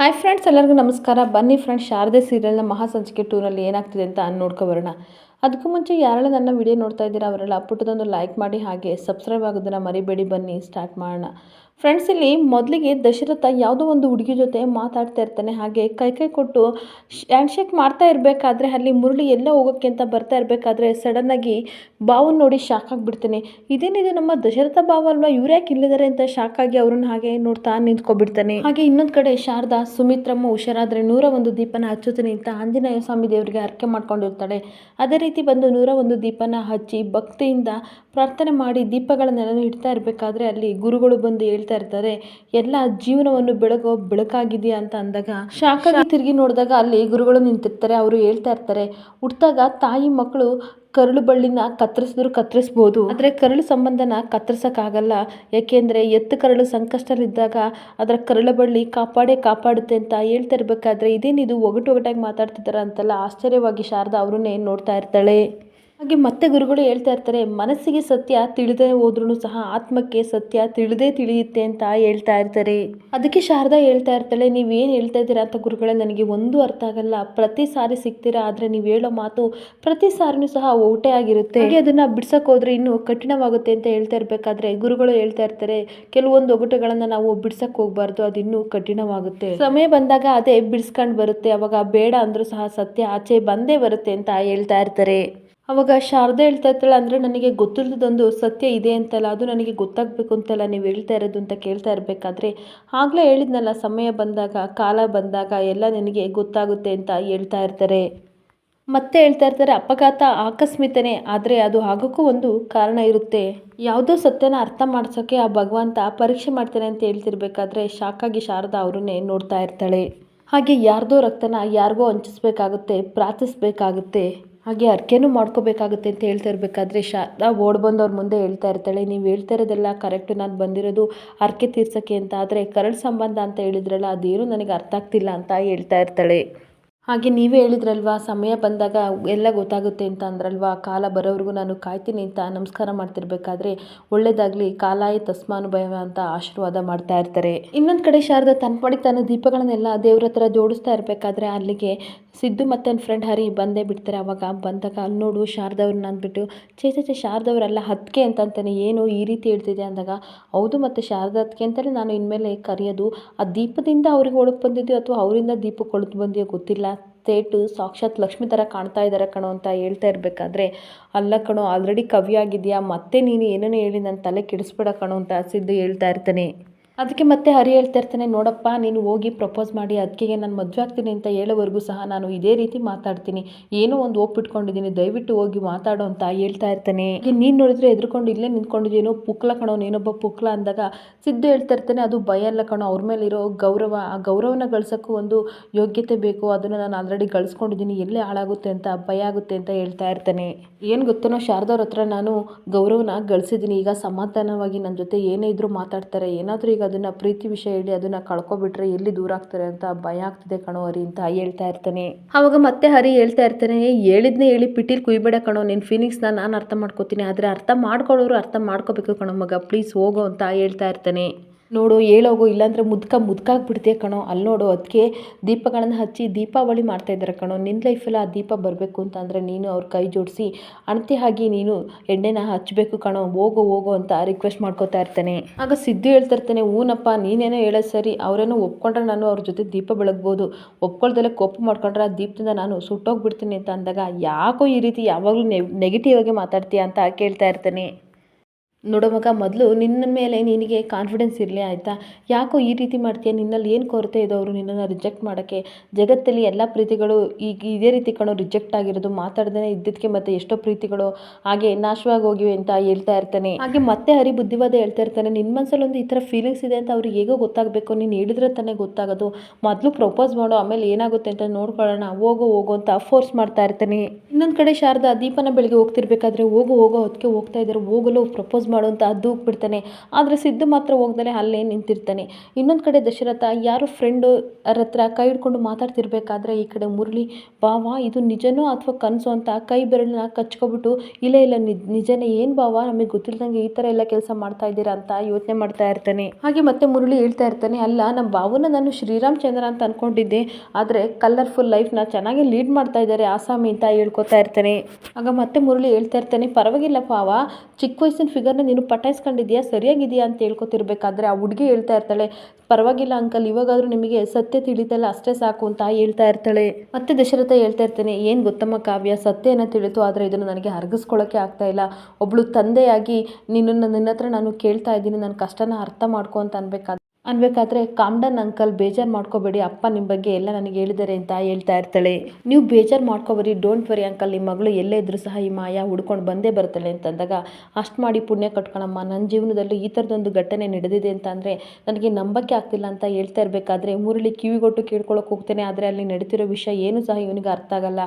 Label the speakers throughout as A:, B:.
A: Hi friends ಎಲ್ಲರಿಗೂ ನಮಸ್ಕಾರ. ಬನ್ನಿ ಫ್ರೆಂಡ್ಸ್ ಶಾರದೆ ಸೀರಿಯಲ್ನ ಮಹಾಸಂಚಿಕೆ ಟೂರಲ್ಲಿ ಏನಾಗ್ತಿದೆ ಅಂತ ನೋಡ್ಕೊಬರೋಣ ಅದಕ್ಕೂ ಮುಂಚೆ ಯಾರೆಲ್ಲ ನನ್ನ ವಿಡಿಯೋ ನೋಡ್ತಾ ಇದ್ದೀರಾ, ಅವರೆಲ್ಲ ಪುಟ್ಟದೊಂದು ಲೈಕ್ ಮಾಡಿ ಹಾಗೆ ಸಬ್ಸ್ಕ್ರೈಬ್ ಆಗೋದನ್ನು ಮರಿಬೇಡಿ. ಬನ್ನಿ ಸ್ಟಾರ್ಟ್ ಮಾಡೋಣ. ಫ್ರೆಂಡ್ಸ್ ಇಲ್ಲಿ ಮೊದಲಿಗೆ ದಶರಥ ಯಾವುದೋ ಒಂದು ಹುಡುಗಿ ಜೊತೆ ಮಾತಾಡ್ತಾ ಇರ್ತಾನೆ. ಹಾಗೆ ಕೈ ಕೈ ಕೊಟ್ಟು ಹ್ಯಾಂಡ್ ಶೇಕ್ ಮಾಡ್ತಾ ಇರಬೇಕಾದ್ರೆ, ಅಲ್ಲಿ ಮುರಳಿ ಎಲ್ಲ ಹೋಗೋಕ್ಕೆ ಅಂತ ಬರ್ತಾ ಇರಬೇಕಾದ್ರೆ ಸಡನ್ನಾಗಿ ಬಾವನ್ನ ನೋಡಿ ಶಾಕ್ ಆಗಿಬಿಡ್ತಾನೆ. ಇದೇನಿದೆ ನಮ್ಮ ದಶರಥ ಬಾವ ಅಲ್ವಾ? ಇವ್ರು ಇಲ್ಲಿದ್ದಾರೆ ಅಂತ ಶಾಕ್ ಆಗಿ ಅವ್ರನ್ನ ಹಾಗೆ ನೋಡ್ತಾ ನಿಂತ್ಕೊಬಿಡ್ತಾನೆ. ಹಾಗೆ ಇನ್ನೊಂದು ಕಡೆ ಶಾರದಾ, ಸುಮಿತ್ರಮ್ಮ ಹುಷಾರಾದರೆ ನೂರ ಒಂದು ದೀಪನ ಹಚ್ಚುತ್ತಾನೆ ಅಂತ ಆಂಜನೇಯ ಸ್ವಾಮಿ ದೇವರಿಗೆ ಹರಕೆ ಮಾಡ್ಕೊಂಡಿರ್ತಾಳೆ. ಅದೇ ರೀತಿ ಬಂದು ನೂರ ಒಂದು ದೀಪನ ಹಚ್ಚಿ ಭಕ್ತಿಯಿಂದ ಪ್ರಾರ್ಥನೆ ಮಾಡಿ ದೀಪಗಳನ್ನೆಲ್ಲ ಇಡ್ತಾ ಇರಬೇಕಾದ್ರೆ ಅಲ್ಲಿ ಗುರುಗಳು ಬಂದು ಹೇಳ್ತಾ ಇರ್ತಾರೆ, ಎಲ್ಲ ಜೀವನವನ್ನು ಬೆಳಗೋ ಬೆಳಕಾಗಿದೆಯಾ ಅಂತ ಅಂದಾಗ ಶಾಖಾಗಿ ತಿರುಗಿ ನೋಡಿದಾಗ ಅಲ್ಲಿ ಗುರುಗಳು ನಿಂತಿರ್ತಾರೆ, ಅವರು ಹೇಳ್ತಾ ಇರ್ತಾರೆ ಹುಟ್ಟಿದಾಗ ತಾಯಿ ಮಕ್ಕಳು ಕರಳು ಬಳ್ಳಿನ ಕತ್ತರಿಸಿದ್ರು ಕತ್ತರಿಸ್ಬೋದು, ಆದರೆ ಕರಳು ಸಂಬಂಧನ ಕತ್ತರಿಸೋಕ್ಕಾಗಲ್ಲ, ಯಾಕೆಂದರೆ ಎತ್ತು ಕರಳು ಸಂಕಷ್ಟದಲ್ಲಿದ್ದಾಗ ಅದರ ಕರಳು ಬಳ್ಳಿ ಕಾಪಾಡೇ ಕಾಪಾಡುತ್ತೆ ಅಂತ ಹೇಳ್ತಾ ಇರಬೇಕಾದ್ರೆ ಇದೇನಿದು ಒಗಟು ಒಗಟಾಗಿ ಮಾತಾಡ್ತಿದ್ದಾರೆ ಅಂತೆಲ್ಲ ಆಶ್ಚರ್ಯವಾಗಿ ಶಾರದಾ ಅವರನ್ನೇ ನೋಡ್ತಾ ಇರ್ತಾಳೆ. ಹಾಗೆ ಮತ್ತೆ ಗುರುಗಳು ಹೇಳ್ತಾ ಇರ್ತಾರೆ, ಮನಸ್ಸಿಗೆ ಸತ್ಯ ತಿಳಿದೇ ಹೋದ್ರೂ ಸಹ ಆತ್ಮಕ್ಕೆ ಸತ್ಯ ತಿಳಿದೇ ತಿಳಿಯುತ್ತೆ ಅಂತ ಹೇಳ್ತಾ ಇರ್ತಾರೆ. ಅದಕ್ಕೆ ಶಾರದಾ ಹೇಳ್ತಾ ಇರ್ತಾಳೆ ನೀವೇನು ಹೇಳ್ತಾ ಇದ್ದೀರಾ ಅಂತ ಗುರುಗಳೇ, ನನಗೆ ಒಂದು ಅರ್ಥ ಆಗಲ್ಲ. ಪ್ರತಿ ಸಾರಿ ಸಿಗ್ತೀರಾ? ಆದರೆ ನೀವು ಹೇಳೋ ಮಾತು ಪ್ರತಿ ಸಾರಿನೂ ಸಹ ಓಟೆ ಆಗಿರುತ್ತೆ. ಹಾಗೆ ಅದನ್ನ ಬಿಡ್ಸಕ್ ಹೋದ್ರೆ ಇನ್ನೂ ಕಠಿಣವಾಗುತ್ತೆ ಅಂತ ಹೇಳ್ತಾ ಇರ್ಬೇಕಾದ್ರೆ ಗುರುಗಳು ಹೇಳ್ತಾ ಇರ್ತಾರೆ, ಕೆಲವೊಂದು ಒಗಟುಗಳನ್ನ ನಾವು ಬಿಡ್ಸಕ್ ಹೋಗ್ಬಾರ್ದು, ಅದು ಇನ್ನೂ ಕಠಿಣವಾಗುತ್ತೆ. ಸಮಯ ಬಂದಾಗ ಅದೇ ಬಿಡಿಸ್ಕೊಂಡು ಬರುತ್ತೆ, ಅವಾಗ ಬೇಡ ಅಂದ್ರೂ ಸಹ ಸತ್ಯ ಆಚೆ ಬಂದೇ ಬರುತ್ತೆ ಅಂತ ಹೇಳ್ತಾ ಇರ್ತಾರೆ. ಅವಾಗ ಶಾರದಾ ಹೇಳ್ತಾ ಇರ್ತಾಳೆ, ಅಂದರೆ ನನಗೆ ಗೊತ್ತಿಲ್ಲದೊಂದು ಸತ್ಯ ಇದೆ ಅಂತಲ್ಲ, ಅದು ನನಗೆ ಗೊತ್ತಾಗಬೇಕು ಅಂತಲ್ಲ, ನೀವು ಹೇಳ್ತಾ ಇರೋದು ಅಂತ ಕೇಳ್ತಾ ಇರಬೇಕಾದ್ರೆ, ಆಗಲೇ ಹೇಳಿದ್ನಲ್ಲ, ಸಮಯ ಬಂದಾಗ, ಕಾಲ ಬಂದಾಗ ಎಲ್ಲ ನಿನಗೆ ಗೊತ್ತಾಗುತ್ತೆ ಅಂತ ಹೇಳ್ತಾ ಇರ್ತಾರೆ. ಮತ್ತೆ ಹೇಳ್ತಾ ಇರ್ತಾರೆ, ಅಪಘಾತ ಆಕಸ್ಮಿತನೇ ಆದರೆ ಅದು ಆಗೋಕ್ಕೂ ಒಂದು ಕಾರಣ ಇರುತ್ತೆ. ಯಾವುದೋ ಸತ್ಯನ ಅರ್ಥ ಮಾಡ್ಸೋಕ್ಕೆ ಆ ಭಗವಂತ ಪರೀಕ್ಷೆ ಮಾಡ್ತಾನೆ ಅಂತ ಹೇಳ್ತಿರ್ಬೇಕಾದ್ರೆ, ಶಾಕಾಗಿ ಶಾರದಾ ಅವರನ್ನೇ ನೋಡ್ತಾ ಇರ್ತಾಳೆ. ಹಾಗೆ ಯಾರ್ದೋ ರಕ್ತನ ಯಾರಿಗೋ ಹಂಚಿಸ್ಬೇಕಾಗುತ್ತೆ, ಪ್ರಾರ್ಥಿಸ್ಬೇಕಾಗುತ್ತೆ. ಹಾಗೆ ಅರ್ಕೆನೂ ಮಾಡ್ಕೋಬೇಕಾಗುತ್ತೆ ಅಂತ ಹೇಳ್ತಾ ಇರಬೇಕಾದ್ರೆ ಶಾರದಾ ಓಡ್ ಬಂದು ಅವ್ರ ಮುಂದೆ ಹೇಳ್ತಾ ಇರ್ತಾಳೆ. ನೀವು ಹೇಳ್ತಾ ಇರೋದೆಲ್ಲ ಕರೆಕ್ಟ್ ನಾನು ಬಂದಿರೋದು ಅರ್ಕೆ ತೀರ್ಸೋಕ್ಕೆ ಅಂತ. ಆದರೆ ಕರಳು ಸಂಬಂಧ ಅಂತ ಹೇಳಿದ್ರಲ್ಲ, ಅದೇನು ನನಗೆ ಅರ್ಥ ಆಗ್ತಿಲ್ಲ ಅಂತ ಹೇಳ್ತಾ ಇರ್ತಾಳೆ. ಹಾಗೆ ನೀವೇ ಹೇಳಿದ್ರಲ್ವಾ, ಸಮಯ ಬಂದಾಗ ಎಲ್ಲ ಗೊತ್ತಾಗುತ್ತೆ ಅಂತ ಅಂದ್ರಲ್ವಾ, ಕಾಲ ಬರೋವರೆಗೂ ನಾನು ಕಾಯ್ತೀನಿ ಅಂತ ನಮಸ್ಕಾರ ಮಾಡ್ತಿರ್ಬೇಕಾದ್ರೆ ಒಳ್ಳೇದಾಗಲಿ, ಕಾಲಾಯ ತಸ್ಮಾನುಭವ ಅಂತ ಆಶೀರ್ವಾದ ಮಾಡ್ತಾ ಇರ್ತಾರೆ. ಇನ್ನೊಂದು ಕಡೆ ಶಾರದಾ ತನ್ನ ಪಾಡಿಗೆ ತನ್ನ ದೀಪಗಳನ್ನೆಲ್ಲ ದೇವ್ರ ಹತ್ರ ಜೋಡಿಸ್ತಾ ಇರಬೇಕಾದ್ರೆ ಅಲ್ಲಿಗೆ ಸಿದ್ದು ಮತ್ತು ನನ್ನ ಫ್ರೆಂಡ್ ಹರಿ ಬಂದೇ ಬಿಡ್ತಾರೆ. ಅವಾಗ ಬಂದಾಗ ಅಲ್ಲಿ ನೋಡು ಶಾರದವ್ರನ್ನ ಅಂದ್ಬಿಟ್ಟು ಚೇ ಚೇ ಶಾರದವರೆಲ್ಲ ಹತ್ತಿಗೆ ಅಂತ ಅಂತಾನೆ ಏನು ಈ ರೀತಿ ಹೇಳ್ತಿದೆ ಅಂದಾಗ, ಹೌದು ಮತ್ತು ಶಾರದ ಹತ್ತಿಗೆ ಅಂತಲೇ ನಾನು ಇನ್ಮೇಲೆ ಕರೆಯೋದು, ಆ ದೀಪದಿಂದ ಅವ್ರಿಗೆ ಒಳಗೆ ಬಂದಿದ್ದೆ ಅಥವಾ ಅವರಿಂದ ದೀಪಕ್ಕೆ ಒಳಗೆ ಬಂದೆಯೋ ಗೊತ್ತಿಲ್ಲ. ತೇಟು ಸಾಕ್ಷಾತ್ ಲಕ್ಷ್ಮಿ ಥರ ಕಾಣ್ತಾ ಇದ್ದಾರೆ ಕಣೋ ಅಂತ ಹೇಳ್ತಾ ಇರಬೇಕಾದ್ರೆ, ಅಲ್ಲ ಕಣೋ ಆಲ್ರೆಡಿ ಕವಿ ಆಗಿದೆಯಾ ಮತ್ತೆ ನೀನು ಏನೇನೋ ಹೇಳಿ ನನ್ನ ತಲೆ ಕೆಡಿಸ್ಬೇಡ ಕಣೋ ಅಂತ ಸಿದ್ದು ಹೇಳ್ತಾ ಇರ್ತಾನೆ. ಅದಕ್ಕೆ ಮತ್ತೆ ಹರಿ ಹೇಳ್ತಾ ಇರ್ತಾನೆ, ನೋಡಪ್ಪ, ನೀನು ಹೋಗಿ ಪ್ರಪೋಸ್ ಮಾಡಿ ಅದಕ್ಕೆ ನಾನು ಮದುವೆ ಆಗ್ತೀನಿ ಅಂತ ಹೇಳೋವರೆಗೂ ಸಹ ನಾನು ಇದೇ ರೀತಿ ಮಾತಾಡ್ತೀನಿ. ಏನೋ ಒಂದು ಒಪ್ಪಿಟ್ಕೊಂಡಿದ್ದೀನಿ ದಯವಿಟ್ಟು ಹೋಗಿ ಮಾತಾಡೋ ಅಂತ ಹೇಳ್ತಾ ಇರ್ತಾನೆ. ಈಗ ನೀನು ನೋಡಿದ್ರೆ ಎದ್ರುಕೊಂಡು ಇಲ್ಲೇ ನಿಂತ್ಕೊಂಡಿದ್ದೀನೋ ಪುಕ್ಲ ಕಣೋ, ನೀನೊಬ್ಬ ಪುಕ್ಲ ಅಂದಾಗ ಸಿದ್ದು ಹೇಳ್ತಾ ಇರ್ತಾನೆ, ಅದು ಭಯ ಅಲ್ಲ ಕಣೋ, ಅವ್ರ ಮೇಲಿರೋ ಗೌರವ, ಆ ಗೌರವನ ಗಳಿಸೋಕ್ಕೂ ಒಂದು ಯೋಗ್ಯತೆ ಬೇಕು, ಅದನ್ನು ನಾನು ಆಲ್ರೆಡಿ ಗಳಿಸ್ಕೊಂಡಿದ್ದೀನಿ, ಎಲ್ಲೇ ಹಾಳಾಗುತ್ತೆ ಅಂತ, ಭಯ ಆಗುತ್ತೆ ಅಂತ ಹೇಳ್ತಾ ಇರ್ತಾನೆ. ಏನು ಗೊತ್ತನೋ ಶಾರದವ್ರ ಹತ್ರ ನಾನು ಗೌರವನ ಗಳಿಸಿದ್ದೀನಿ, ಈಗ ಸಮಾಧಾನವಾಗಿ ನನ್ನ ಜೊತೆ ಏನೇ ಇದ್ರೂ ಮಾತಾಡ್ತಾರೆ, ಏನಾದರೂ ಈಗ ಅದನ್ನು ಪ್ರೀತಿ ವಿಷಯ ಹೇಳಿ ಅದನ್ನು ಕಳ್ಕೊಬಿಟ್ರೆ ಎಲ್ಲಿ ದೂರ ಆಗ್ತಾರೆ ಅಂತ ಭಯ ಆಗ್ತಿದೆ ಕಣೋ ಹರಿ ಅಂತ ಹೇಳ್ತಾ ಇರ್ತಾನೆ. ಅವಾಗ ಮತ್ತೆ ಹರಿ ಹೇಳ್ತಾ ಇರ್ತಾನೆ ಹೇಳಿದ್ನೇ ಹೇಳಿ ಪಿಟೀಲ್ ಕುಯ್ಬೇಡ ಕಣೋ ನಿನ್ನ ಫೀಲಿಂಗ್ಸ್ನ ನಾನು ಅರ್ಥ ಮಾಡ್ಕೋತೀನಿ, ಆದರೆ ಅರ್ಥ ಮಾಡ್ಕೊಳ್ಳೋರು ಅರ್ಥ ಮಾಡ್ಕೋಬೇಕು ಕಣೋ ಮಗ ಪ್ಲೀಸ್ ಹೋಗೋ ಅಂತ ಹೇಳ್ತಾ ಇರ್ತಾನೆ. ನೋಡು ಹೇಳೋಗು ಇಲ್ಲಾಂದರೆ ಮುದ್ಕ ಮುದ್ಕಾಗ್ಬಿಡ್ತೀಯ ಕಣೋ. ಅಲ್ಲಿ ನೋಡು ಅದಕ್ಕೆ ದೀಪಗಳನ್ನು ಹಚ್ಚಿ ದೀಪಾವಳಿ ಮಾಡ್ತಾ ಇದ್ದಾರೆ ಕಣೋ. ನಿನ್ನ ಲೈಫಲ್ಲಿ ಆ ದೀಪ ಬರಬೇಕು ಅಂತ ಅಂದರೆ ನೀನು ಅವ್ರ ಕೈ ಜೋಡಿಸಿ ಅಣತಿ ಆಗಿ ನೀನು ಎಣ್ಣೆನ ಹಚ್ಚಬೇಕು ಕಣೋ. ಹೋಗೋ ಹೋಗೋ ಅಂತ ರಿಕ್ವೆಸ್ಟ್ ಮಾಡ್ಕೋತಾ ಇರ್ತಾನೆ. ಆಗ ಸಿದ್ದು ಹೇಳ್ತಾ ಇರ್ತಾನೆ ಹೂನಪ್ಪ ನೀನೇನೋ ಹೇಳೋದು ಸರಿ. ಅವರೇನೋ ಒಪ್ಕೊಂಡ್ರೆ ನಾನು ಅವ್ರ ಜೊತೆ ದೀಪ ಬೆಳಗ್ಬೋದು. ಒಪ್ಕೊಳ್ದಲ್ಲೇ ಕೋಪ ಮಾಡ್ಕೊಂಡ್ರೆ ಆ ದೀಪದಿಂದ ನಾನು ಸುಟ್ಟೋಗ್ಬಿಡ್ತೀನಿ ಅಂತ ಅಂದಾಗ, ಯಾಕೋ ಈ ರೀತಿ ಯಾವಾಗಲೂ ನೆಗೆಟಿವ್ ಆಗಿ ಮಾತಾಡ್ತೀಯ? ಅಂತ ಕೇಳ್ತಾ ಇರ್ತಾನೆ. ನೋಡೋ ಮೊದಲು ನಿನ್ನ ಮೇಲೆ ನಿನಗೆ ಕಾನ್ಫಿಡೆನ್ಸ್ ಇರಲಿ ಆಯಿತಾ? ಯಾಕೋ ಈ ರೀತಿ ಮಾಡ್ತೀಯ? ನಿನ್ನಲ್ಲಿ ಏನು ಕೊರತೆ ಇದೆ ಅವರು ನಿನ್ನನ್ನು ರಿಜೆಕ್ಟ್ ಮಾಡೋಕ್ಕೆ? ಜಗತ್ತಲ್ಲಿ ಎಲ್ಲ ಪ್ರೀತಿಗಳು ಈಗ ಇದೇ ರೀತಿ ಕಣೋ ರಿಜೆಕ್ಟ್ ಆಗಿರೋದು. ಮಾತಾಡ್ದೇ ಇದ್ದಿದ್ದಕ್ಕೆ ಮತ್ತೆ ಎಷ್ಟೋ ಪ್ರೀತಿಗಳು. ಹಾಗೆ ನಾಶವಾಗಿ ಹೋಗಿವೆ ಅಂತ ಹೇಳ್ತಾ ಇರ್ತಾನೆ. ಹಾಗೆ ಮತ್ತೆ ಹರಿ ಬುದ್ಧಿವಾದ ಹೇಳ್ತಾ ಇರ್ತಾನೆ. ನಿನ್ನ ಮನಸ್ಸಲ್ಲಿ ಒಂದು ಈ ಥರ ಫೀಲಿಂಗ್ಸ್ ಇದೆ ಅಂತ ಅವ್ರಿಗೆ ಹೇಗೋ ಗೊತ್ತಾಗಬೇಕು. ನೀನು ಹೇಳಿದ್ರೆ ತಾನೇ ಗೊತ್ತಾಗೋದು. ಮೊದಲು ಪ್ರಪೋಸ್ ಮಾಡೋ, ಆಮೇಲೆ ಏನಾಗುತ್ತೆ ಅಂತ ನೋಡ್ಕೊಳ್ಳೋಣ. ಹೋಗೋ ಹೋಗೋ ಅಂತ ಫೋರ್ಸ್ ಮಾಡ್ತಾ ಇರ್ತಾನೆ. ಇನ್ನೊಂದು ಕಡೆ ಶಾರದಾ, ದೀಪನ ಬೆಳಿಗ್ಗೆ ಹೋಗ್ತಿರ್ಬೇಕಾದ್ರೆ ಹೋಗು, ಹೋಗೋ ಹೊತ್ತಿಗೆ ಹೋಗ್ತಾ ಇದ್ದಾರೆ. ಹೋಗಲು ಪ್ರಪೋಸ್ ಮಾಡು ಅಂತ ದೂಕ್ ಬಿಡ್ತಾನೆ. ಆದರೆ ಸಿದ್ದು ಮಾತ್ರ ಹೋಗ್ದಲೆ ಅಲ್ಲೇ ನಿಂತಿರ್ತಾನೆ. ಇನ್ನೊಂದು ಕಡೆ ದಶರಥ, ಯಾರು ಫ್ರೆಂಡು ಹತ್ರ ಕೈ ಹಿಡ್ಕೊಂಡು ಮಾತಾಡ್ತಿರ್ಬೇಕಾದ್ರೆ ಈ ಕಡೆ ಮುರಳಿ, ಬಾವ, ಇದು ನಿಜನೋ ಅಥವಾ ಕನಸು ಅಂತ ಕೈ ಬೆರಳನ್ನ ಕಚ್ಕೊಬಿಟ್ಟು, ಇಲ್ಲ ಇಲ್ಲ, ನಿಜ, ನಿಜನೇ, ಏನು ಬಾವ, ನಮಗೆ ಗೊತ್ತಿಲ್ದಂಗೆ ಈ ಥರ ಎಲ್ಲ ಕೆಲಸ ಮಾಡ್ತಾ ಇದ್ದೀರಾ ಅಂತ ಯೋಚನೆ ಮಾಡ್ತಾ ಇರ್ತಾನೆ. ಹಾಗೆ ಮತ್ತೆ ಮುರಳಿ ಹೇಳ್ತಾ ಇರ್ತಾನೆ, ಅಲ್ಲ ನಮ್ಮ ಬಾವನ ನಾನು ಶ್ರೀರಾಮ್ ಚಂದ್ರ ಅಂತ ಅನ್ಕೊಂಡಿದ್ದೆ. ಆದರೆ ಕಲರ್ಫುಲ್ ಲೈಫ್ನ ಚೆನ್ನಾಗಿ ಲೀಡ್ ಮಾಡ್ತಾ ಇದ್ದಾರೆ ಆಸಾಮಿ ಅಂತ ಹೇಳ್ಕೊತಾ ಇರ್ತಾನೆ. ಆಗ ಮತ್ತೆ ಮುರಳಿ ಹೇಳ್ತಾ ಇರ್ತಾನೆ, ಪರವಾಗಿಲ್ಲ ಪಾವ ಚಿಕ್ಕ ವಯಸ್ಸಿನ ಫಿಗರ್ನ ನೀನು ಪಟಾಯಿಸ್ಕೊಂಡಿದ್ಯಾ ಸರಿಯಾಗಿದೆಯಾ ಅಂತ ಹೇಳ್ಕೊತಿರ್ಬೇಕಾದ್ರೆ ಆ ಹುಡುಗಿ ಹೇಳ್ತಾ ಇರ್ತಾಳೆ, ಪರವಾಗಿಲ್ಲ ಅಂಕಲ್, ಇವಾಗಾದರೂ ನಿಮಗೆ ಸತ್ಯ ತಿಳಿತಲ್ಲ, ಅಷ್ಟೇ ಸಾಕು ಅಂತ ಹೇಳ್ತಾ ಇರ್ತಾಳೆ. ಮತ್ತೆ ದಶರಥ ಹೇಳ್ತಾ ಇರ್ತಾನೆ, ಏನು ಗೊತ್ತಮ್ಮ ಕಾವ್ಯ ಸತ್ಯ ಏನ ತಿಳಿತು, ಆದರೆ ಇದನ್ನು ನನಗೆ ಅರ್ಗಿಸ್ಕೊಳ್ಳೋಕ್ಕೆ ಆಗ್ತಾ ಇಲ್ಲ. ಒಬ್ಳು ತಂದೆಯಾಗಿ ನಿನ್ನನ್ನು ನಿನ್ನ ಹತ್ರ ನಾನು ಕೇಳ್ತಾ ಇದ್ದೀನಿ ನನ್ನ ಕಷ್ಟನ ಅರ್ಥ ಮಾಡ್ಕೊ ಅಂತ ಅನ್ಬೇಕಾದ್ರೆ ಅನ್ಬೇಕಾದ್ರೆ ಕಾಮ್ಡನ್ ಅಂಕಲ್, ಬೇಜಾರು ಮಾಡ್ಕೋಬೇಡಿ. ಅಪ್ಪ ನಿಮ್ಮ ಬಗ್ಗೆ ಎಲ್ಲ ನನಗೆ ಹೇಳಿದ್ದಾರೆ ಅಂತ ಹೇಳ್ತಾ ಇರ್ತಾಳೆ. ನೀವು ಬೇಜಾರು ಮಾಡ್ಕೋಬೇಡಿ. ಡೋಂಟ್ ವರಿ ಅಂಕಲ್ ನಿಮ್ಮ ಮಗಳು ಎಲ್ಲೇ ಇದ್ರೂ ಸಹ ಈ ಮಾಯಾ ಹುಡ್ಕೊಂಡು ಬಂದೇ ಬರ್ತಾಳೆ ಅಂತಂದಾಗ, ಅಷ್ಟು ಮಾಡಿ ಪುಣ್ಯ ಕಟ್ಕೊಳಮ್ಮ. ನನ್ನ ಜೀವನದಲ್ಲಿ ಈ ಥರದೊಂದು ಘಟನೆ ನಡೆದಿದೆ ಅಂತ ಅಂದರೆ ನನಗೆ ನಂಬಕ್ಕೆ ಆಗ್ತಿಲ್ಲ ಅಂತ ಹೇಳ್ತಾ ಇರಬೇಕಾದ್ರೆ ಮುರಳಿ ಕಿವಿಗೊಟ್ಟು ಕೇಳ್ಕೊಳಕ್ಕೆ ಹೋಗ್ತಾನೆ. ಆದರೆ ಅಲ್ಲಿ ನಡೀತಿರೋ ವಿಷಯ ಏನು ಸಹ ಇವನಿಗೆ ಅರ್ಥ ಆಗಲ್ಲ.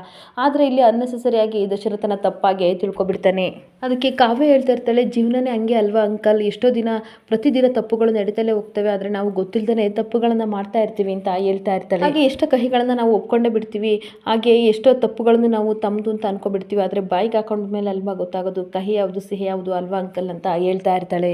A: ಆದರೆ ಇಲ್ಲಿ ಅನ್ನೆಸೆಸರಿಯಾಗಿ ದಶರಥನ ತಪ್ಪಾಗಿ ತಿಳ್ಕೊಬಿಡ್ತಾನೆ. ಅದಕ್ಕೆ ಕಾವ್ಯ ಹೇಳ್ತಾ ಇರ್ತಾಳೆ, ಜೀವನನೇ ಹಂಗೆ ಅಲ್ವಾ ಅಂಕಲ್? ಎಷ್ಟೋ ದಿನ, ಪ್ರತಿದಿನ ತಪ್ಪುಗಳು ನಡೀತಲೇ ಹೋಗ್ತವೆ. ಆದರೆ ನಾವು ಗೊತ್ತಿಲ್ಲದೇ ತಪ್ಪುಗಳನ್ನು ಮಾಡ್ತಾ ಇರ್ತೀವಿ ಅಂತ ಹೇಳ್ತಾ ಇರ್ತಾಳೆ. ಹಾಗೆ ಎಷ್ಟೋ ಕಹಿಗಳನ್ನು ನಾವು ಒಪ್ಕೊಂಡೇ ಬಿಡ್ತೀವಿ. ಹಾಗೆ ಎಷ್ಟೋ ತಪ್ಪುಗಳನ್ನು ನಾವು ತಮ್ಮದು ಅಂತ ಅನ್ಕೊಬಿಡ್ತೀವಿ ಆದರೆ ಬಾಯಿಗೆ ಹಾಕೊಂಡ್ಮೇಲೆ ಅಲ್ವಾ ಗೊತ್ತಾಗೋದು? ಕಹಿ ಯಾವುದು, ಸಿಹಿ ಯಾವುದು ಅಲ್ವಾ ಅಂಕಲ್ ಅಂತ ಹೇಳ್ತಾ ಇರ್ತಾಳೆ.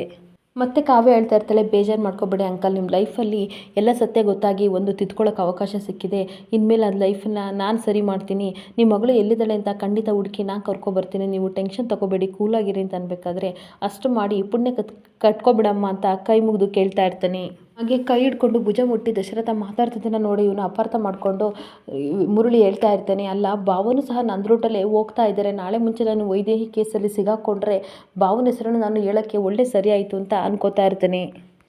A: ಮತ್ತೆ ಕಾವ್ಯ ಹೇಳ್ತಾ ಇರ್ತಾಳೆ, ಬೇಜಾರು ಮಾಡ್ಕೋಬೇಡಿ ಅಂಕಲ್ ನಿಮ್ಮ ಲೈಫಲ್ಲಿ ಎಲ್ಲ ಸತ್ಯ ಗೊತ್ತಾಗಿ ಒಂದು ತಿದ್ಕೊಳ್ಳೋಕೆ ಅವಕಾಶ ಸಿಕ್ಕಿದೆ. ಇನ್ಮೇಲೆ ಅದು ಲೈಫನ್ನ ನಾನು ಸರಿ ಮಾಡ್ತೀನಿ. ನಿಮ್ಮ ಮಗಳು ಎಲ್ಲಿದ್ದಾಳೆ ಅಂತ ಖಂಡಿತ ಹುಡುಕಿ ನಾನು ಕರ್ಕೊಬರ್ತೀನಿ. ನೀವು ಟೆನ್ಷನ್ ತೊಗೋಬೇಡಿ, ಕೂಲಾಗಿರಿ ಅಂತ ಅನ್ಬೇಕಾದ್ರೆ ಅಷ್ಟು ಮಾಡಿ ಪುಣ್ಯ ಕತ್ ಕಟ್ಕೊಬಿಡಮ್ಮ ಅಂತ ಕೈ ಮುಗಿದು ಕೇಳ್ತಾ ಇರ್ತಾನೆ. ಹಾಗೆ ಕೈ ಹಿಡ್ಕೊಂಡು ಭುಜ ಮುಟ್ಟಿ ದಶರಥ ಮಾತಾಡ್ತಿದ್ದನ್ನ ನೋಡಿ ಇವನು ಅಪಾರ್ಥ ಮಾಡಿಕೊಂಡು ಮುರುಳಿ ಹೇಳ್ತಾ ಇರ್ತಾನೆ, ಅಲ್ಲ, ಬಾವನು ಸಹ ನನ್ನ ಹೋಗ್ತಾ ಇದ್ದಾರೆ. ನಾಳೆ ಮುಂಚೆ ನಾನು ವೈದೇಹಿ ಕೇಸಲ್ಲಿ ಸಿಗಾಕೊಂಡ್ರೆ ಬಾವನ ಹೆಸರನ್ನು ನಾನು ಹೇಳೋಕ್ಕೆ ಒಳ್ಳೆ ಸರಿಯಾಯಿತು ಅಂತ ಅನ್ಕೋತಾ ಇರ್ತಾನೆ.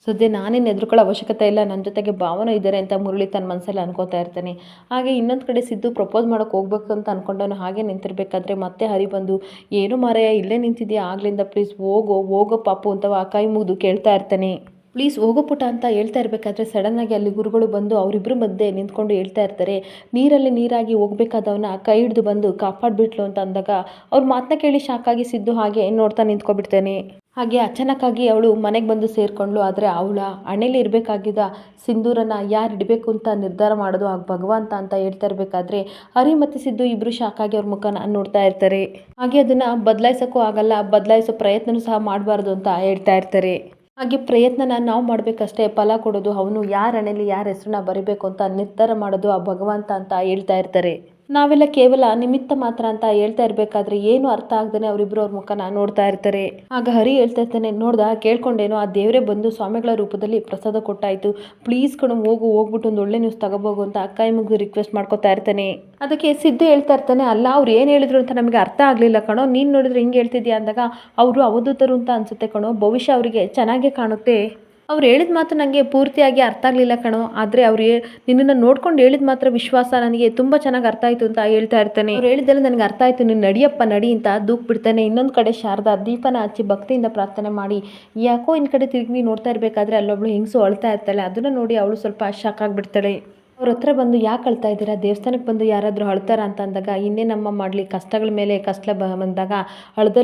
A: ಸದ್ಯ ನಾನೇನು ಹೆದರ್ಕೊಳ್ಳೋ ಅವಶ್ಯಕತೆ ಇಲ್ಲ ನನ್ನ ಜೊತೆಗೆ ಭಾವನೆ ಇದ್ದಾರೆ ಅಂತ ಮುರಳಿ ತನ್ನ ಮನಸ್ಸಲ್ಲಿ ಅನ್ಕೋತಾ ಇರ್ತಾನೆ. ಹಾಗೆ ಇನ್ನೊಂದು ಕಡೆ ಸಿದ್ದು ಪ್ರಪೋಸ್ ಮಾಡೋಕೆ ಹೋಗ್ಬೇಕು ಅಂತ ಅಂದ್ಕೊಂಡವನು ಹಾಗೆ ನಿಂತಿರ್ಬೇಕಾದ್ರೆ ಮತ್ತೆ ಹರಿ ಬಂದು, ಏನು ಮಾರಾಯ ಇಲ್ಲೇ ನಿಂತಿದ್ಯಾ? ಆಗ್ಲಿಂದ ಪ್ಲೀಸ್ ಹೋಗೋ ಹೋಗೋ ಪಾಪು ಅಂತ ಆ ಕೈ ಮುಗಿದು ಕೇಳ್ತಾ ಇರ್ತಾನೆ. ಪ್ಲೀಸ್ ಹೋಗೋ ಪುಟ ಅಂತ ಹೇಳ್ತಾ ಇರಬೇಕಾದ್ರೆ ಸಡನ್ನಾಗಿ ಅಲ್ಲಿ ಗುರುಗಳು ಬಂದು ಅವರಿಬ್ಬರ ಮಧ್ಯೆ ನಿಂತ್ಕೊಂಡು ಹೇಳ್ತಾ ಇರ್ತಾರೆ. ನೀರಲ್ಲಿ ನೀರಾಗಿ ಹೋಗ್ಬೇಕಾದವನ್ನ ಕೈ ಹಿಡಿದು ಬಂದು ಕಾಪಾಡಿಬಿಟ್ಲು ಅಂತ ಅಂದಾಗ ಅವ್ರ ಮಾತನ್ನ ಕೇಳಿ ಶಾಕಾಗಿ ಸಿದ್ದು ಹಾಗೆ ನೋಡ್ತಾ ನಿಂತ್ಕೊಬಿಡ್ತಾನೆ. ಹಾಗೆ ಅಚಾನಕ್ಕಾಗಿ ಅವಳು ಮನೆಗೆ ಬಂದು ಸೇರಿಕೊಂಡ್ಳು. ಆದರೆ ಅವಳ ಹಣೆಯಲ್ಲಿ ಇರಬೇಕಾಗಿದ್ದ ಸಿಂಧೂರನ್ನು ಯಾರು ಇಡಬೇಕು ಅಂತ ನಿರ್ಧಾರ ಮಾಡೋದು ಆಗ ಭಗವಂತ ಅಂತ ಹೇಳ್ತಾ ಇರಬೇಕಾದ್ರೆ ಹರಿ ಮತ್ತು ಸಿದ್ದು ಇಬ್ಬರು ಶಾಕಾಗಿ ಅವ್ರ ಮುಖನ ನೋಡ್ತಾ ಇರ್ತಾರೆ. ಹಾಗೆ ಅದನ್ನು ಬದಲಾಯಿಸೋಕ್ಕೂ ಆಗಲ್ಲ, ಬದಲಾಯಿಸೋ ಪ್ರಯತ್ನನೂ ಸಹ ಮಾಡಬಾರ್ದು ಅಂತ ಹೇಳ್ತಾ ಇರ್ತಾರೆ. ಹಾಗೆ ಪ್ರಯತ್ನನ ನಾವು ಮಾಡಬೇಕಷ್ಟೇ, ಫಲ ಕೊಡೋದು, ಅವನು ಯಾರ ಹಣೆಯಲ್ಲಿ ಯಾರ ಹೆಸರನ್ನ ಬರಿಬೇಕು ಅಂತ ನಿರ್ಧಾರ ಮಾಡೋದು ಆ ಭಗವಂತ ಅಂತ ಹೇಳ್ತಾ ಇರ್ತಾರೆ. ನಾವೆಲ್ಲ ಕೇವಲ ನಿಮಿತ್ತ ಮಾತ್ರ ಅಂತ ಹೇಳ್ತಾ ಇರಬೇಕಾದ್ರೆ ಏನು ಅರ್ಥ ಆಗ್ದೇ ಅವರಿಬ್ಬರು ಅವ್ರ ಮುಖನ ನೋಡ್ತಾ ಇರ್ತಾರೆ. ಆಗ ಹರಿ ಹೇಳ್ತಾ ಇರ್ತಾನೆ, ನೋಡ್ದ? ಕೇಳ್ಕೊಂಡೇನೋ, ಆ ದೇವರೇ ಬಂದು ಸ್ವಾಮಿಗಳ ರೂಪದಲ್ಲಿ ಪ್ರಸಾದ ಕೊಟ್ಟಾಯ್ತು. ಪ್ಲೀಸ್ ಕಣು, ಹೋಗು, ಹೋಗ್ಬಿಟ್ಟು ಒಂದು ಒಳ್ಳೆ ನ್ಯೂಸ್ ತಗೋಬೋದು ಅಂತ ಅಕ್ಕ ಮುಗಿದು ರಿಕ್ವೆಸ್ಟ್ ಮಾಡ್ಕೊತಾ ಇರ್ತಾನೆ. ಅದಕ್ಕೆ ಸಿದ್ದು ಹೇಳ್ತಾ ಇರ್ತಾನೆ, ಅಲ್ಲ, ಅವ್ರು ಏನು ಹೇಳಿದ್ರು ಅಂತ ನಮಗೆ ಅರ್ಥ ಆಗಲಿಲ್ಲ ಕಣೋ. ನೀನು ನೋಡಿದ್ರೆ ಹಿಂಗೆ ಹೇಳ್ತಿದ್ಯಾ ಅಂದಾಗ, ಅವರು ಅವಧೂತರು ಅಂತ ಅನ್ಸುತ್ತೆ ಕಣೋ. ಭವಿಷ್ಯ ಅವರಿಗೆ ಚೆನ್ನಾಗೇ ಕಾಣುತ್ತೆ. ಅವ್ರು ಹೇಳಿದ ಮಾತು ನನಗೆ ಪೂರ್ತಿಯಾಗಿ ಅರ್ಥ ಆಗಲಿಲ್ಲ ಕಣೋ. ಆದರೆ ಅವ್ರು ನಿನ್ನನ್ನು ನೋಡ್ಕೊಂಡು ಹೇಳಿದ ಮಾತ್ರ ವಿಶ್ವಾಸ ನನಗೆ ತುಂಬ ಚೆನ್ನಾಗಿ ಅರ್ಥ ಆಯಿತು ಅಂತ ಹೇಳ್ತಾ ಇರ್ತಾನೆ. ಅವ್ರು ಹೇಳಿದ್ದೆಲ್ಲ ನನಗೆ ಅರ್ಥ ಆಯಿತು. ನೀನು ನಡಿಯಪ್ಪ, ನಡಿ ಅಂತ ದೂಕ್ ಬಿಡ್ತಾನೆ. ಇನ್ನೊಂದು ಕಡೆ ಶಾರದಾ ದೀಪನ ಹಚ್ಚಿ ಭಕ್ತಿಯಿಂದ ಪ್ರಾರ್ಥನೆ ಮಾಡಿ. ಯಾಕೋ ಇನ್ನು ಕಡೆ ತಿರುಗಿ ನೋಡ್ತಾ ಇರಬೇಕಾದ್ರೆ ಅಲ್ಲೊಬ್ಳು ಹೆಂಗಸು ಅಳ್ತಾ ಇರ್ತಾಳೆ. ಅದನ್ನು ನೋಡಿ ಅವಳು ಸ್ವಲ್ಪ ಶಾಕ್ ಆಗಿಬಿಡ್ತಾಳೆ. ಅವ್ರ ಹತ್ರ ಬಂದು ಯಾಕೆ ಅಳ್ತಾ ಇದ್ದೀರಾ? ದೇವಸ್ಥಾನಕ್ಕೆ ಬಂದು ಯಾರಾದರೂ ಅಳ್ತಾರ ಅಂತ ಅಂದಾಗ ಇನ್ನೇನಮ್ಮ ಮಾಡಲಿ ಕಷ್ಟಗಳ ಮೇಲೆ ಕಷ್ಟ ಬಂದಾಗ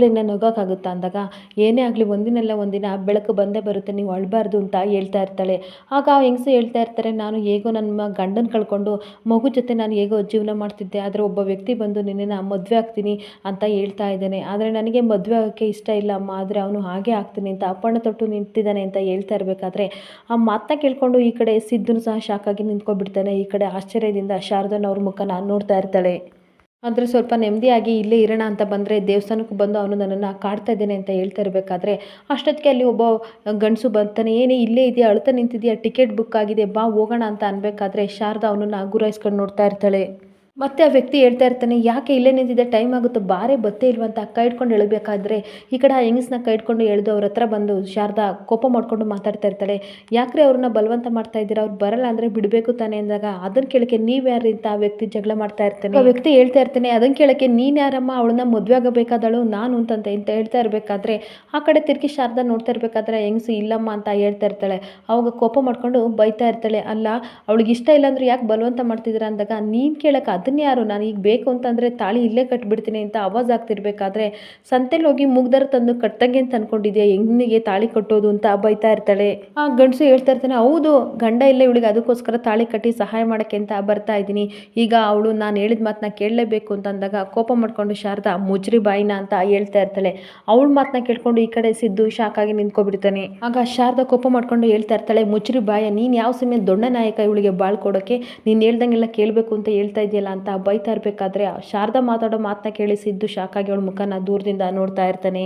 A: ಇನ್ನೇ ನಗೋಕ್ಕಾಗುತ್ತಾ ಅಂದಾಗ, ಏನೇ ಆಗಲಿ ಒಂದಿನಲ್ಲ ಒಂದಿನ ಬೆಳಕು ಬಂದೇ ಬರುತ್ತೆ, ನೀವು ಅಳಬಾರ್ದು ಅಂತ ಹೇಳ್ತಾ ಇರ್ತಾಳೆ. ಆಗ ಆ ಹೆಂಗಸು ಹೇಳ್ತಾ ಇರ್ತಾರೆ, ನಾನು ಹೇಗೋ ನನ್ನ ಗಂಡನ ಕಳ್ಕೊಂಡು ಮಗು ಜೊತೆ ನಾನು ಹೇಗೋ ಜೀವನ ಮಾಡ್ತಿದ್ದೆ, ಆದರೆ ಒಬ್ಬ ವ್ಯಕ್ತಿ ಬಂದು ನಿನ್ನನ್ನು ಮದುವೆ ಆಗ್ತೀನಿ ಅಂತ ಹೇಳ್ತಾ ಇದ್ದಾನೆ. ಆದರೆ ನನಗೆ ಮದುವೆ ಆಗೋಕ್ಕೆ ಇಷ್ಟ ಇಲ್ಲ ಅಮ್ಮ, ಆದರೆ ಅವನು ಹಾಗೆ ಆಗ್ತೀನಿ ಅಂತ, ಅಪ್ಪಣ್ಣ ತೊಟ್ಟು ನಿಂತಿದ್ದಾನೆ ಅಂತ ಹೇಳ್ತಾ ಇರಬೇಕಾದ್ರೆ, ಆ ಮಾತನ್ನ ಕೇಳ್ಕೊಂಡು ಈ ಕಡೆ ಸಿದ್ದನು ಸಹ ಶಾಕಾಗಿ ನಿಂತ್ಕೊಬಿಡ್ತಾನೆ ಈ ಕಡೆ ಆಶ್ಚರ್ಯದಿಂದ ಶಾರದನವ್ರ ಮುಖ ನಾನು ನೋಡ್ತಾ ಇರ್ತಾಳೆ. ಆದರೆ ಸ್ವಲ್ಪ ನೆಮ್ಮದಿಯಾಗಿ ಇಲ್ಲೇ ಇರೋಣ ಅಂತ ಬಂದರೆ ದೇವಸ್ಥಾನಕ್ಕೆ ಬಂದು ಅವನು ನನ್ನನ್ನು ಕಾಡ್ತಾ ಇದ್ದೇನೆ ಅಂತ ಹೇಳ್ತಾ ಇರಬೇಕಾದ್ರೆ ಅಷ್ಟೊತ್ತಿಗೆ ಅಲ್ಲಿ ಒಬ್ಬ ಗಂಡಸು ಬರ್ತಾನೆ, ಏನೇ ಇಲ್ಲೇ ಇದೆಯಾ? ಅಳ್ತಾ ನಿಂತಿದೆಯಾ? ಟಿಕೆಟ್ ಬುಕ್ ಆಗಿದೆ, ಬಾ ಹೋಗೋಣ ಅಂತ ಅನ್ಬೇಕಾದ್ರೆ ಶಾರದಾ ಅವನನ್ನು ಗುರಾಯಿಸ್ಕೊಂಡು ನೋಡ್ತಾ ಇರ್ತಾಳೆ. ಮತ್ತೆ ಆ ವ್ಯಕ್ತಿ ಹೇಳ್ತಾ ಇರ್ತಾನೆ, ಯಾಕೆ ಇಲ್ಲೇ ನಿಂತಿದ್ದೆ? ಟೈಮ್ ಆಗುತ್ತೋ? ಬಾರೇ ಬತ್ತೇ ಇಲ್ವಂತ. ಕೈ ಇಟ್ಕೊಂಡು ಹೇಳಬೇಕಾದ್ರೆ ಈ ಕಡೆ ಆ ಹೆಂಗಸ್ನ ಕೈ ಇಟ್ಕೊಂಡು ಎಳೆದು ಅವ್ರ ಹತ್ರ ಬಂದು ಶಾರದಾ ಕೋಪ ಮಾಡಿಕೊಂಡು ಮಾತಾಡ್ತಾ ಇರ್ತಾಳೆ. ಯಾಕ್ರೆ ಅವ್ರನ್ನ ಬಲವಂತ ಮಾಡ್ತಾ ಇದ್ದೀರಾ? ಅವ್ರು ಬರಲ್ಲ ಅಂದರೆ ಬಿಡಬೇಕು ತಾನೆ? ಅಂದಾಗ ಅದನ್ನು ಕೇಳಕ್ಕೆ ನೀವು ಯಾರು ಅಂತ ಆ ವ್ಯಕ್ತಿ ಜಗಳ ಮಾಡ್ತಾ ಇರ್ತಾನೆ. ಆ ವ್ಯಕ್ತಿ ಹೇಳ್ತಾ ಇರ್ತಾನೆ ಅದನ್ನು ಕೇಳಕ್ಕೆ ನೀನು ಯಾರಮ್ಮ? ಅವಳನ್ನ ಮದುವೆ ಆಗಬೇಕಾದಳು, ನಾನು ಅಂತ ಅಂತ ಹೇಳ್ತಾ ಇರಬೇಕಾದ್ರೆ, ಆ ಕಡೆ ತಿರುಗಿ ಶಾರದಾ ನೋಡ್ತಾ ಇರಬೇಕಾದ್ರೆ ಹೆಂಗಸು ಇಲ್ಲಮ್ಮ? ಅಂತ ಹೇಳ್ತಾ ಇರ್ತಾಳೆ. ಅವಾಗ ಕೋಪ ಮಾಡಿಕೊಂಡು ಬೈತಾ ಇರ್ತಾಳೆ, ಅಲ್ಲ, ಅವಳಿಗೆ ಇಷ್ಟ ಇಲ್ಲ ಅಂದ್ರೆ ಯಾಕೆ ಬಲವಂತ ಮಾಡ್ತಿದ್ದೀರಾ? ಅಂದಾಗ, ನೀನು ಕೇಳಕ್ಕೆ ಅದನ್ನ ಯಾರು? ನಾನು ಈಗ ಬೇಕು ಅಂತಂದರೆ ತಾಳಿ ಇಲ್ಲೇ ಕಟ್ಬಿಡ್ತೀನಿ ಅಂತ ಆವಾಜ್ ಆಗ್ತಿರ್ಬೇಕಾದ್ರೆ ಸಂತೆಲಿ ಹೋಗಿ ಮುಗ್ದರ ತಂದು ಕಟ್ತಂಗೆ ಅಂತ ಅನ್ಕೊಂಡಿದ್ಯಾ? ಹೆಣ್ಣಿಗೆ ತಾಳಿ ಕಟ್ಟೋದು ಅಂತ ಬೈತಾ ಇರ್ತಾಳೆ. ಆ ಗಂಡಸು ಹೇಳ್ತಾ ಇರ್ತಾನೆ, ಹೌದು, ಗಂಡ ಇಲ್ಲ ಇವಳಿಗೆ ಅದಕ್ಕೋಸ್ಕರ ತಾಳಿ ಕಟ್ಟಿ ಸಹಾಯ ಮಾಡೋಕ್ಕೆ ಅಂತ ಬರ್ತಾ ಇದ್ದೀನಿ. ಈಗ ಅವಳು ನಾನು ಹೇಳಿದ ಮಾತನ್ನ ಕೇಳಲೇಬೇಕು ಅಂತ ಅಂದಾಗ ಕೋಪ ಮಾಡ್ಕೊಂಡು ಶಾರದಾ, ಮುಜ್ರಿ ಬಾಯಿನ ಅಂತ ಹೇಳ್ತಾ ಇರ್ತಾಳೆ. ಅವಳ ಮಾತನ್ನ ಕೇಳ್ಕೊಂಡು ಈ ಕಡೆ ಸಿದ್ದು ಶಾಕಾಗಿ ನಿಂತ್ಕೊಬಿಡ್ತಾನೆ. ಆಗ ಶಾರದಾ ಕೋಪ ಮಾಡ್ಕೊಂಡು ಹೇಳ್ತಾ ಇರ್ತಾಳೆ, ಮುಜ್ರಿ ಬಾಯ, ನೀನು ಯಾವ ಸಮಯ ದೊಡ್ಡ ನಾಯಕ ಇವಳಿಗೆ ಬಾಳ್ ಕೊಡೋಕೆ? ನೀನು ಹೇಳ್ದಂಗೆಲ್ಲ ಕೇಳಬೇಕು ಅಂತ ಹೇಳ್ತಾ ಇದೆಯಲ್ಲ ಅಂತ ಬೈತಾ ಇರಬೇಕಾದ್ರೆ ಶಾರದಾ ಮಾತಾಡೋ ಮಾತನ್ನ ಕೇಳಿ ಸಿದ್ದು ಶಾಕಾಗಿ ಅವಳ ಮುಖನ ದೂರದಿಂದ ನೋಡ್ತಾ ಇರ್ತಾನೆ.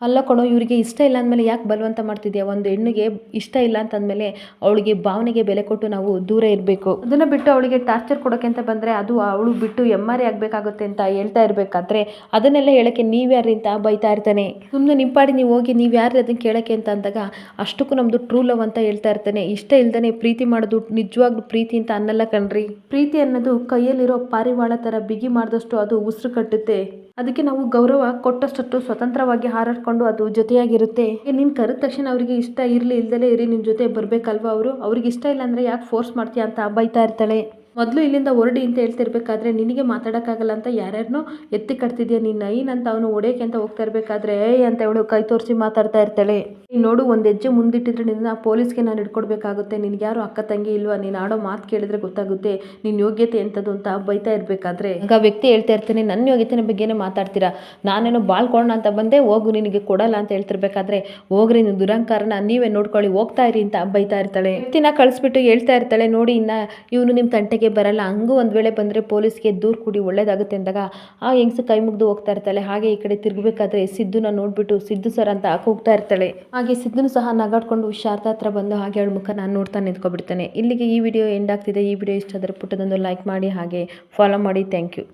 A: ಅಲ್ಲ ಕಣೋ ಇವರಿಗೆ ಇಷ್ಟ ಇಲ್ಲ ಅಂದಮೇಲೆ ಯಾಕೆ ಬಲವಂತ ಮಾಡ್ತಿದ್ಯಾ? ಒಂದು ಹೆಣ್ಣಿಗೆ ಇಷ್ಟ ಇಲ್ಲ ಅಂತಂದಮೇಲೆ ಅವಳಿಗೆ ಭಾವನೆಗೆ ಬೆಲೆ ಕೊಟ್ಟು ನಾವು ದೂರ ಇರಬೇಕು. ಅದನ್ನು ಬಿಟ್ಟು ಅವಳಿಗೆ ಟಾರ್ಚರ್ ಕೊಡೋಕೆ ಅಂತ ಬಂದರೆ ಅದು ಅವಳು ಬಿಟ್ಟು ಎಮ್ಮಾರಿ ಆಗಬೇಕಾಗುತ್ತೆ ಅಂತ ಹೇಳ್ತಾ ಇರಬೇಕಾದ್ರೆ ಅದನ್ನೆಲ್ಲ ಹೇಳೋಕ್ಕೆ ನೀವ್ಯಾರಿ ಅಂತ ಬೈತಾ ಇರ್ತಾನೆ. ಸುಮ್ಮನೆ ನಿಂಪಾಡಿ ನೀವು ಹೋಗಿ ನೀವು ಯಾರು ಅದನ್ನು ಕೇಳೋಕ್ಕೆ ಅಂತ ಅಂದಾಗ ಅಷ್ಟಕ್ಕೂ ನಮ್ಮದು ಟ್ರೂ ಲವ್ ಅಂತ ಹೇಳ್ತಾ ಇರ್ತಾನೆ. ಇಷ್ಟ ಇಲ್ದೇ ಪ್ರೀತಿ ಮಾಡೋದು ನಿಜವಾಗ್ಲೂ ಪ್ರೀತಿ ಅಂತ ಅನ್ನಲ್ಲ ಕಣ್ರಿ. ಪ್ರೀತಿ ಅನ್ನೋದು ಕೈಯಲ್ಲಿರೋ ಪಾರಿವಾಳ ಥರ ಬಿಗಿ ಮಾಡಿದಷ್ಟು ಅದು ಉಸಿರು ಕಟ್ಟುತ್ತೆ. ಅದಕ್ಕೆ ನಾವು ಗೌರವ ಕೊಟ್ಟಷ್ಟು ಸ್ವತಂತ್ರವಾಗಿ ಹಾರಾಡ್ಕೊಂಡು ಅದು ಜೊತೆಯಾಗಿರುತ್ತೆ. ನೀನು ಕರೆದ ತಕ್ಷಣ ಅವರಿಗೆ ಇಷ್ಟ ಇರಲಿ, ಇಲ್ದಲೇ ಇರಿ ನಿಮ್ಮ ಜೊತೆ ಬರಬೇಕಲ್ವಾ ಅವರು? ಅವ್ರಿಗೆ ಇಷ್ಟ ಇಲ್ಲ ಅಂದರೆ ಯಾಕೆ ಫೋರ್ಸ್ ಮಾಡ್ತೀಯ ಅಂತ ಬೈತಾ ಇರ್ತಾಳೆ. ಮೊದಲು ಇಲ್ಲಿಂದ ಹೊರಡಿ ಅಂತ ಹೇಳ್ತಿರ್ಬೇಕಾದ್ರೆ ನಿನಗೆ ಮಾತಾಡೋಕ್ಕಾಗಲ್ಲ ಅಂತ ಯಾರ್ಯಾರನ್ನೋ ಎತ್ತಿ ಕಟ್ತಿದ್ಯಾ? ನಿನ್ನ ಅಂತ ಅವನು ಹೊಡೆಯೋಕೆ ಅಂತ ಹೋಗ್ತಾ ಇರಬೇಕಾದ್ರೆ ಏಯ್ ಅಂತ ಹೇಳು ಕೈ ತೋರಿಸಿ ಮಾತಾಡ್ತಾ ಇರ್ತಾಳೆ. ನೀನು ನೋಡು, ಒಂದು ಹೆಜ್ಜೆ ಮುಂದಿಟ್ಟಿದ್ರೆ ನಿನ್ನ ಪೊಲೀಸ್ಗೆ ನಾನು ಹಿಡ್ಕೊಡ್ಬೇಕಾಗುತ್ತೆ. ನಿನ್ಗೆ ಯಾರು ಅಕ್ಕ ತಂಗಿ ಇಲ್ವಾ? ನೀನು ಆಡೋ ಮಾತು ಕೇಳಿದ್ರೆ ಗೊತ್ತಾಗುತ್ತೆ. ನಿನ್ನ ಯೋಗ್ಯತೆ ಎಂಥದ್ದು ಅಂತ ಬೈತಾ ಇರಬೇಕಾದ್ರೆ. ಆಗ ವ್ಯಕ್ತಿ ಹೇಳ್ತಾ ಇರ್ತೀನಿ, ನನ್ನ ಯೋಗ್ಯತೆ ಬಗ್ಗೆನೇ ಮಾತಾಡ್ತೀರಾ? ನಾನೇನೋ ಬಾಳ್ಕೊಳ್ಳೋಣ ಅಂತ ಬಂದೆ, ಹೋಗು, ನಿನಗೆ ಕೊಡಲ್ಲ ಅಂತ ಹೇಳ್ತಿರ್ಬೇಕಾದ್ರೆ ಹೋಗ್ರಿ ನೀವು ದುರಂಕಾರನ ನೀವೇ ನೋಡ್ಕೊಳ್ಳಿ, ಹೋಗ್ತಾ ಇರಿ ಅಂತ ಬೈತಾ ಇರ್ತಾಳೆ. ವ್ಯಕ್ತಿನ ಕಳಿಸ್ಬಿಟ್ಟು ಹೇಳ್ತಾ ಇರ್ತಾಳೆ, ನೋಡಿ ಇನ್ನ ಇವನು ನಿಮ್ಮ ತಂಟೆಗೆ ಬರಲ್ಲ. ಹಂಗೂ ಒಂದು ವೇಳೆ ಬಂದರೆ ಪೊಲೀಸ್ಗೆ ದೂರು ಕೊಡಿ ಒಳ್ಳೇದಾಗುತ್ತೆ ಅಂದಾಗ ಆ ಹೆಂಗ್ಸು ಕೈ ಮುಗ್ದು ಹೋಗ್ತಾ ಇರ್ತಾಳೆ. ಹಾಗೆ ಈ ಕಡೆ ತಿರುಗಬೇಕಾದ್ರೆ ಸಿದ್ದುನ ನೋಡ್ಬಿಟ್ಟು ಸಿದ್ದು ಸರ್ ಅಂತ ಹೋಗ್ತಾ ಇರ್ತಾಳೆ. ಹಾಗೆ ಸಿದ್ದುನು ಸಹ ನಗಾಡ್ಕೊಂಡು ಶಾರದಾ ಹತ್ರ ಬಂದು ಹಾಗೆ ಅವಳ ಮುಖ ನಾನು ನೋಡ್ತಾ ನಿಂತ್ಕೊಬಿಡ್ತಾನೆ. ಇಲ್ಲಿಗೆ ಈ ವಿಡಿಯೋ ಎಂಡ್ ಆಗ್ತಿದೆ. ಈ ವಿಡಿಯೋ ಇಷ್ಟ ಆದರೆ ಪುಟ್ಟದೊಂದು ಲೈಕ್ ಮಾಡಿ ಹಾಗೆ ಫಾಲೋ ಮಾಡಿ. Thank you